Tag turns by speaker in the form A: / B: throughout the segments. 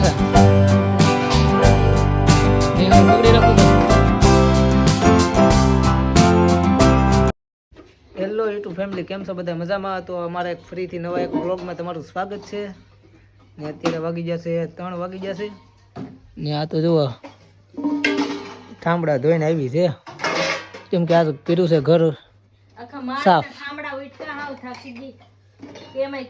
A: તો. Hello YouTube family કેમ છો બધા? મજામાં? તો અમારા એક ફરીથી નવા એક બ્લોગમાં તમારું સ્વાગત છે. ને અત્યારે વાગી જશે ત્રણ વાગી જશે. ને આ તો જુઓ ઠામડા ધોઈને આવી છે. કેમ કે આ તો કર્યું છે ઘર સાફ.
B: ઠામડા થાકી ગઈ.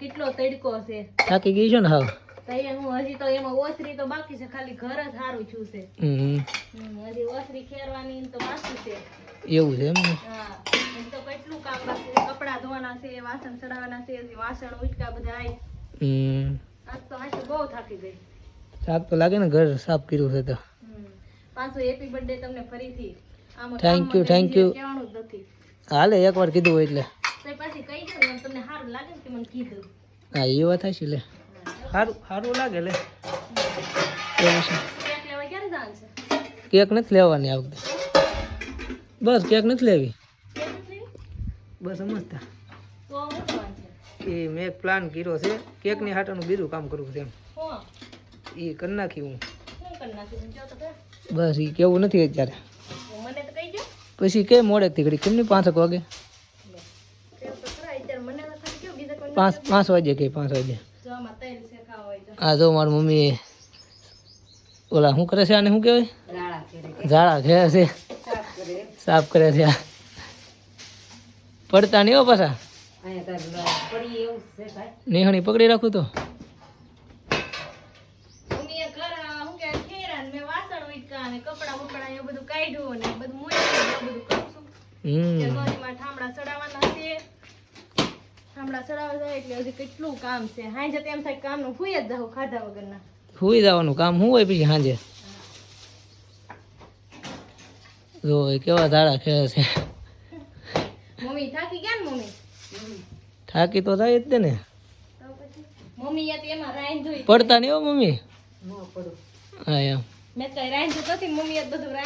B: કેટલો તડકો છે
A: થાકી ગઈ છો ને હાવ?
B: તો હું હજી તો એમાં ઓસરી તો બાકી છે ખાલી ઘર જ સારું છું છે.
A: હમ.
B: હમ, હજી ઓસરી ખેરવાની તો બાકી છે.
A: એવું છે એમ
B: હા તો કેટલું કામ બાકી છે કપડાં ધોવાના છે વાસણ ચડાવવાના છે હજી વાસણ ઉટકા બધા
A: હમ.
B: આજ તો હાચું બહુ થાકી ગઈ.
A: સાફ તો લાગે ને ઘર સાફ કર્યું છે તો.
B: પાછું હેપી બર્થડે તમને ફરીથી.
A: thank
B: બીજે
A: you.
B: કહેવાનું
A: હાલે એકવાર કીધું હોય એટલે.
B: પાછી કહી દઉં તમને સારું લાગે કે મને કીધું.
A: હા એ વાત હશે લે. સારું સારું લાગે લે. એવું છે
B: કેક લેવા ક્યારે જવાનું છે
A: કેક નથી લેવાની આ વખતે. બસ કેક નથી લેવી? બસ સમજતા. એ મેં એક પ્લાન કર્યો છે. કેકની હાટાનું બીજું કામ કરવું છે એમ. એ કરી નાખી હું. બસ એ કેવું નથી અત્યારે. પછી કે મોડેકથી ઘડી? કેમની પાંચક વાગે? પાંચ પાંચ વાગે કે પાંચ વાગે
B: જો આમાં તેલ શેકાવા હોય તો
A: આ જો મારી મમ્મી ઓલા શું કરે છે આને શું કહેવાય? ઝાડા ઘેર છે.
B: સાફ કરે
A: છે પડતા નહીં હો પાછા? નિહાણી પકડી રાખું તો
B: મમ્મીએ ઘર અ, શું કે ખેરા ને મેં વાસણ ઉટકા ને કપડા બપડા એવું બધું કાઢ્યું ને બધું મૂક્યું એવું બધું કરું છું
A: હમ
B: તે ગોળીમાં ઠામડા ચડાવવાના છે ઠામડા ચડાવવા જાય એટલે હજી કેટલું કામ છે. હાંજે તેમ થાય કામનું હુઈ જ જાઉં ખાધા વગરના.
A: સુઈ જવાનું કામ શું હોય પછી હાંજે? જો કેવા ધાડા ખેર છે.
B: મમ્મી થાકી ગયા ને મમ્મી?
A: થાકી તો થાય જ ને.
B: મમ્મી તો એમાં રાંધ્યું
A: પડતા નહીં હો મમ્મી? હા એમ.
B: મેં તો રાંધ્યું નથી મમ્મી એ બધું ને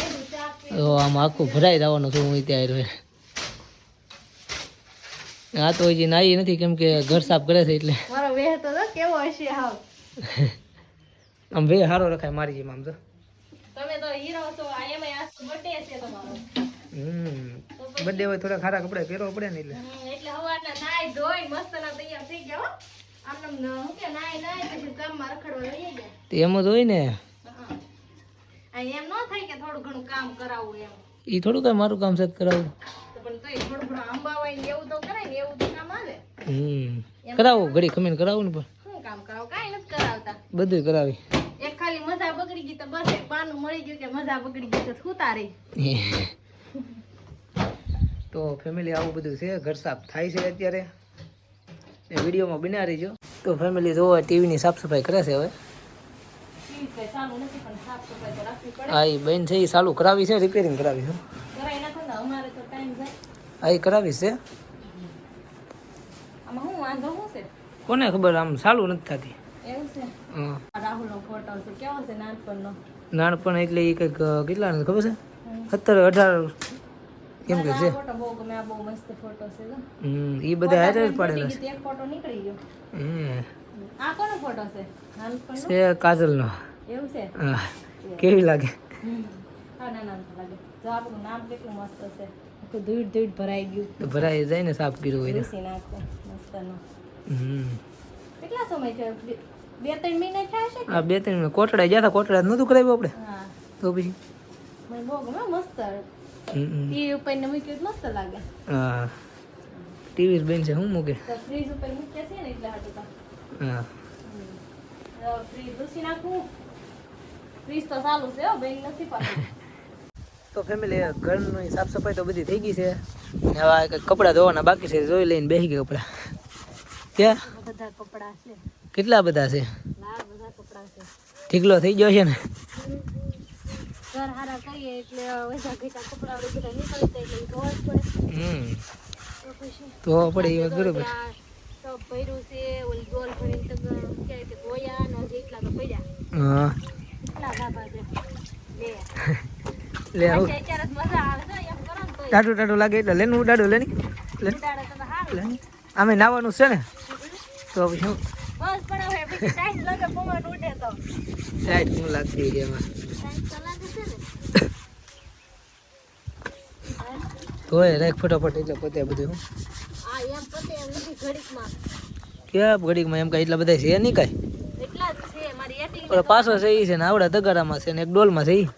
A: આમ આખું ભરાઈ જવાનું છું હું ત્યાં આ તો હજી નાઈ નથી કેમ કે ઘર સાફ કરે છે એટલે.
B: મારો વેહ તો કેવો હશે હાવ.
A: આમ વેહ સારો રખાય મારી જેમ આમ તો
B: તમે તો હીરો છો આ આજ બર્થડે છે તમારો.
A: હમ બર્થડે હોય થોડા ખારા કપડા પહેરવા પડે ને એટલે.
B: એટલે હવારના નાઈ ધોઈ મસ્ત ના તૈયાર થઈ ગયા હો. આમ નમ કે નાઈ નાઈ પછી કામમાં રખડવા લઈ ગયા.
A: તો એમ જ હોય ને.
B: આ એમ ન થાય કે થોડું ઘણું કામ કરાવું એમ.
A: એ થોડું કઈ મારું કામ સેટ કરાવું.
B: પણ તોય થોડું ઘણું આંબા ને એવું તો કરાય ને એવું તો કામ આવે.
A: હમ. કરાવું ઘડી ખમીને કરાવો ને પણ.
B: શું કામ કરાવ? કાંઈ નથી કરાવતા.
A: બધું કરાવી.
B: એક ખાલી મજા બગડી ગઈ તો બસ એક બાનું મળી ગયું કે મજા બગડી ગઈ તો સુતા તારી
A: તો ફેમિલી આવું બધું છે ઘર સાફ થાય છે અત્યારે. ને વિડીયોમાં બિના રહીજો. તો ફેમિલી જોવા ટીવીની સાફ સફાઈ કરે છે હવે. આ એ બેન છે એ ચાલુ કરાવી છે રિપેરિંગ કરાવી છે. આ કરાવી છે?
B: છે?
A: કોને ખબર આમ સારું નથી થતી.
B: છે? છે છે
A: નાનપણ એટલે એ કંઈક કેટલા ખબર છે? સત્તર અઢાર કેમ કે છે.
B: છે.
A: હમ એ બધા હારે જ પાડેલા
B: એક ફોટો નીકળી ગયો.
A: છે હમ.
B: આ કોનો ફોટો છે? નાનપણનો?
A: છે કાજલનો.
B: એવું છે?
A: કેવી લાગે.
B: હા ના નામ લાગે. જો આપણું નામ કેટલું મસ્ત છે. આખું ધૂળ ધૂળ ભરાઈ ગયું.
A: તો ભરાઈ જાય ને સાફ કર્યું હોય.
B: રૂસી નાખો મસ્તનો.
A: હમ.
B: કેટલા સમય છે બે ત્રણ મહિના થયા છે
A: આ બે ત્રણ કોટડા ગયા હતા કોટડા નહોતું કરાવ્યું આપણે?
B: હા.
A: તો પછી?
B: મને બહુ ગમે મસ્ત. ટીવી ઉપર ને મૂક્યું મસ્ત લાગે.
A: હા. ટીવી બેન છે હું મૂકે?
B: ફ્રીજ ઉપર મૂક્યા છે ને એટલે હાટું તો.
A: હા.
B: ફ્રીજ રૂસી નાખું ફ્રીજ તો ચાલુ છે હો બેન નથી પાછું
A: તો ફેમિલી ઘરની સાફ સફાઈ તો બધી થઈ ગઈ છે. હવે આ કંઈક કપડાં ધોવાના બાકી છે જોઈ લઈને બેસી ગયા કપડાં. ક્યાં?
B: બધા કપડાં છે.
A: કેટલા બધા છે? ઠીકલો થઈ ગયો છે ને?
B: તો
A: પડે એ બરોબર.
B: આ ટબ ભર્યું છે ઓલી ગોલ ભરીને તો ક્યાંય તે ધોયા ને હજી એટલા તો પડ્યા
A: હા
B: કેટલા ગાભા છે બે
A: લે આવ. ટાટું ટાટું લાગે એટલે લેનું ઉડાડું લેની લે આમે નાવાનું છે ને. તો પછી
B: તો.
A: સાઈડ શું લાગતી એમાં. તોય રાખ ફટાફટ એટલે પતે બધું હું. ક્યાં ઘડીકમાં? એમ કાંઈ એટલા બધા છે નહીં કાંઈ? પાછો છે ઈ છે ને આવડા તગારામાં છે ને એક ડોલમાં છે
B: કઈ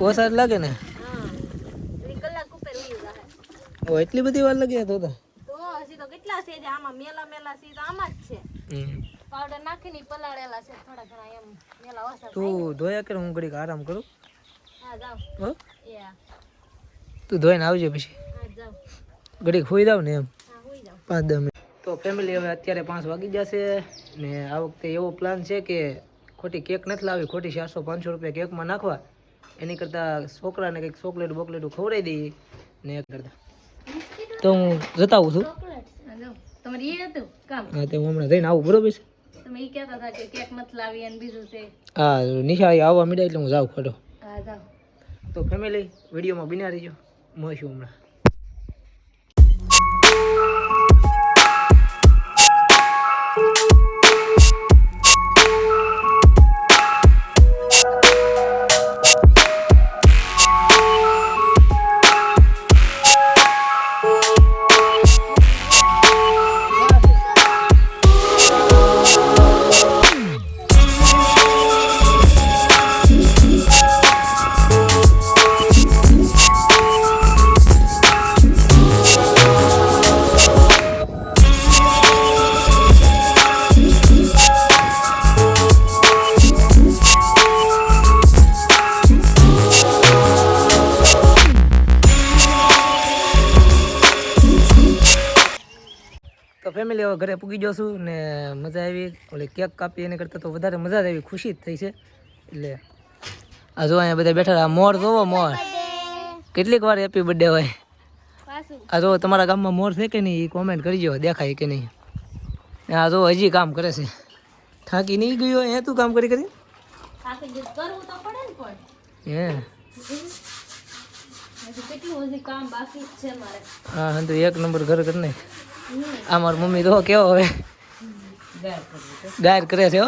B: ઓછા લાગે
A: જ લાગે ને ઓ એટલી બધી વાર લાગી તો તો?
B: તો હજી તો કેટલા છે આમાં મેલા મેલા છે તો આમાં જ છે. પાવડર નાખીને પલાળેલા છે થોડા ઘણા એમ મેલા ઓછા
A: તું ધોયા કર હું ઘડીક આરામ કરું.
B: હા જાવ
A: હો? તું ધોઈને આવજે પછી.
B: હા જાવ
A: ઘડીક હોઈ જાવ ને એમ.
B: હા હુઈ જાવ
A: પાંચ દસ મિનિટ. તો ફેમિલી હવે અત્યારે પાંચ વાગી જશે ને આ વખતે એવો પ્લાન છે કે ખોટી કેક નથી લાવી ખોટી ચારસો પાંચસો રૂપિયા કેકમાં નાખવા. એની કરતાં છોકરાને કંઈક ચોકલેટ બોકલેટ ખવડાવી દઈએ ને એ કરતાં. તો હું જતા આવું છું
B: હા
A: તે હમણાં જઈને આવું બરોબર છે? હા નિશાળી આવવા મીડા એટલે હું જાઉં ખોટો તો ફેમિલી વિડીયોમાં બિના રહીજો. મળશું હમણાં. હવે ઘરે પૂગી જશું ને મજા આવી. ઓલી કેક કાપી એને કરતાં તો વધારે મજા જ આવી ખુશી જ થઈ છે. એટલે આ જો અહીંયા બધા બેઠા આ મોર જોવો મોર. કેટલીક વાર હેપી બર્થડે હોય. આ જો તમારા ગામમાં મોર છે કે નહીં એ કોમેન્ટ કરજો દેખાય કે નહીં. આ જો હજી કામ કરે છે. થાકી નહીં ગયો હે તું કામ કરી કરી? હે.
B: છે
A: હા તો એક નંબર ઘર કરી નાખ. આ મારી મમ્મી તો કેવો હવે? ગાયર કરે છે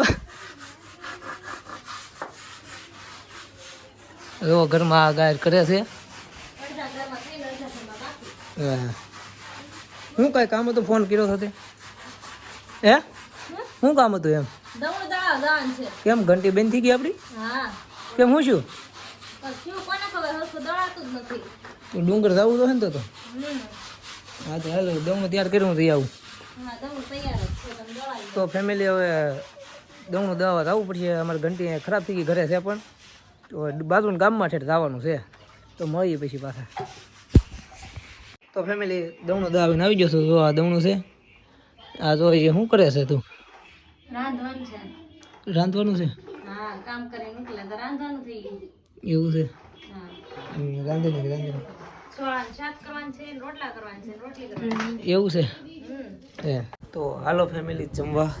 A: એવો ઘરમાં આ ગાયર કરે છે. હા. હું કાંઈ કામ હતું? ફોન કર્યો હતો હે? શું કામ હતું એમ?
B: છે
A: કેમ ઘંટી બેન થઈ ગઈ આપણી કેમ હું શું તું ડુંગર જવું તો હે ને તો હા તો હાલ દઉં તૈયાર કર્યું જઈ આવું. તો ફેમિલી હવે દઉંનું દવા આવવું પડશે. અમારી ઘંટી ખરાબ થઈ ગઈ ઘરે છે પણ. તો બાજુના ગામમાં ઠેઠ જવાનું છે. તો મળીએ પછી પાછા. તો ફેમિલી દવણું દવા આવી જશું જો આ દવણું છે. આ જો એ શું કરે છે તું?
B: રાંધવાનું છે.
A: રાંધવાનું છે?
B: હા કામ કરીને નીકળે તો રાંધવાનું થઈ ગયું.
A: એવું છે?
B: હા.
A: રાંધે રાંધી એવું છે? તો હાલો ફેમિલી જમવા.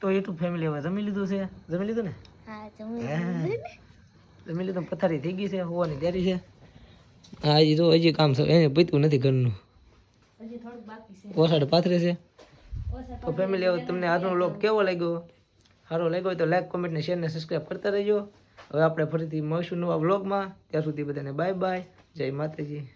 A: તો યુટ્યુબ ફેમિલી હવે જમી લીધું છે? જમી લીધું ને. જમી લીધું પથારી થઈ ગઈ છે હોવાની તૈયારી છે? હા હજી તો હજી કામ છે એને પીતું નથી ઘરનું.
B: હજી થોડુંક બાકી છે.
A: ઓસાડ પાથરે છે. તો ફેમિલી હવે તમને આજનો લોક કેવો લાગ્યો? સારો લાગ્યો હોય તો લાઈક કોમેન્ટ ને શેર ને સબસ્ક્રાઈબ કરતા રહેજો. હવે આપણે ફરીથી મળીશું નવા વ્લોગમાં. ત્યાં સુધી બધાને બાય બાય જય માતાજી.